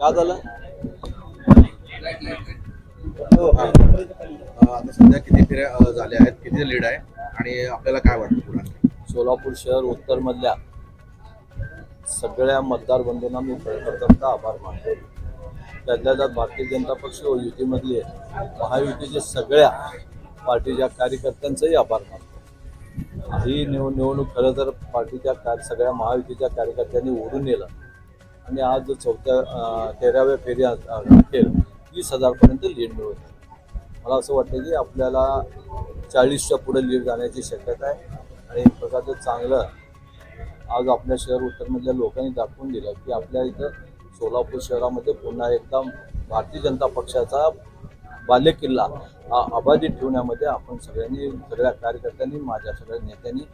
का झालं? अ, आता सध्या किती फेऱ्या झाल्या आहेत किती लीड आहे आणि आपल्याला काय वाटतं पुढे? सोलापूर शहर उत्तरमधल्या सगळ्या मतदार बंधूंना मी प्रथमतः आभार मानतो. त्यातल्या त्यात भारतीय जनता पक्ष व युतीमधले महायुतीच्या सगळ्या पार्टीच्या कार्यकर्त्यांचाही आभार मानतो. ही निव निवडणूक खरं तर पार्टीच्या सगळ्या महायुतीच्या कार्यकर्त्यांनी ओढून नेलं. आणि आज जो चौथ्या तेराव्या फेरी अखेर वीस हजारपर्यंत लीड मिळवत आहे. मला असं वाटतं की आपल्याला चाळीसच्या पुढे लीड जाण्याची शक्यता आहे आणि एक प्रकारचं चांगलं आज आपल्या शहर उत्तरमधल्या लोकांनी दाखवून दिलं की आपल्या इथं सोलापूर शहरामध्ये पुन्हा एकदा भारतीय जनता पक्षाचा बालेकिल्ला हा अबाधित ठेवण्यामध्ये आपण सगळ्यांनी सगळ्या कार्यकर्त्यांनी माझ्या सगळ्या नेत्यांनी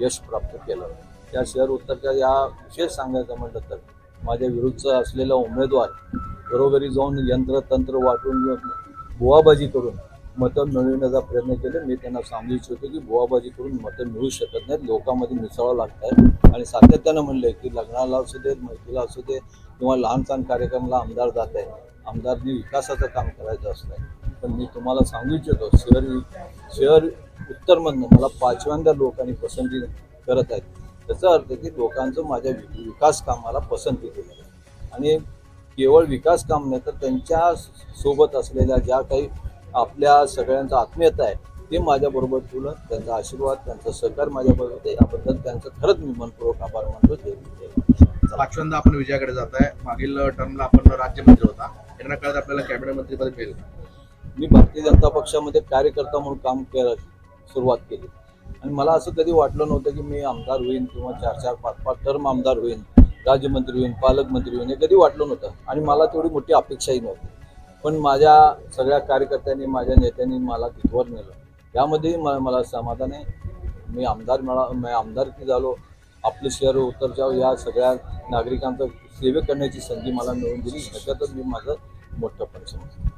यश प्राप्त केलं त्या शहर उत्तरच्या या विशेष सांगायचं म्हटलं तर माझ्या विरुद्धचा असलेला उमेदवार घरोघरी जाऊन यंत्र तंत्र वाटून बुवाबाजी करून मतं मिळविण्याचा प्रयत्न केले. मी त्यांना सांगू इच्छितो की बुवाबाजी करून मतं मिळू शकत नाहीत. लोकांमध्ये मिसळावं लागत आहे आणि सातत्यानं म्हणले की लग्नाला असू दे मैत्रीला असू दे किंवा लहान सहान कार्यक्रमाला आमदार जात आहे. आमदारनी विकासाचं काम करायचं असतं पण मी तुम्हाला सांगू इच्छितो शहर शहर उत्तरमधनं मला पाचव्यांदा लोकांनी पसंती करत आहेत. त्याचा अर्थ की लोकांचं माझ्या विकास कामाला पसंती दिली आणि केवळ विकास काम नाही तर त्यांच्यासोबत असलेल्या ज्या काही आपल्या सगळ्यांचा आत्मीयता आहे ते माझ्याबरोबर ठेवलं त्यांचा आशीर्वाद त्यांचं सहकार माझ्याबरोबर होते याबद्दल त्यांचं खरंच मी मनपूर्वक आभार मानतो. पाचव्यांदा आपण विजयाकडे जात आहे मागील टर्मला आपण राज्यमंत्री होता. येणाऱ्या काळात आपल्याला कॅबिनेट मंत्रीपद मिळेल. मी भारतीय जनता पक्षामध्ये कार्यकर्ता म्हणून काम केलं सुरुवात केली. आणि मला असं कधी वाटलं नव्हतं की मी आमदार होईन किंवा चार चार पाच पाच टर्म आमदार होईन राज्यमंत्री होईन पालकमंत्री होईन हे कधी वाटलं नव्हतं. आणि मला तेवढी मोठी अपेक्षाही नव्हती. पण माझ्या सगळ्या कार्यकर्त्यांनी माझ्या नेत्यांनी मला तिथवर नेलं. यामध्येही म मला समाधान आहे. मी आमदार मिळा मी आमदारकी झालो. आपलं शहर उत्तरच्या या सगळ्या नागरिकांचं सेवे करण्याची संधी मला मिळून दिली. ह्याच्यातच मी माझं मोठं पण समजतो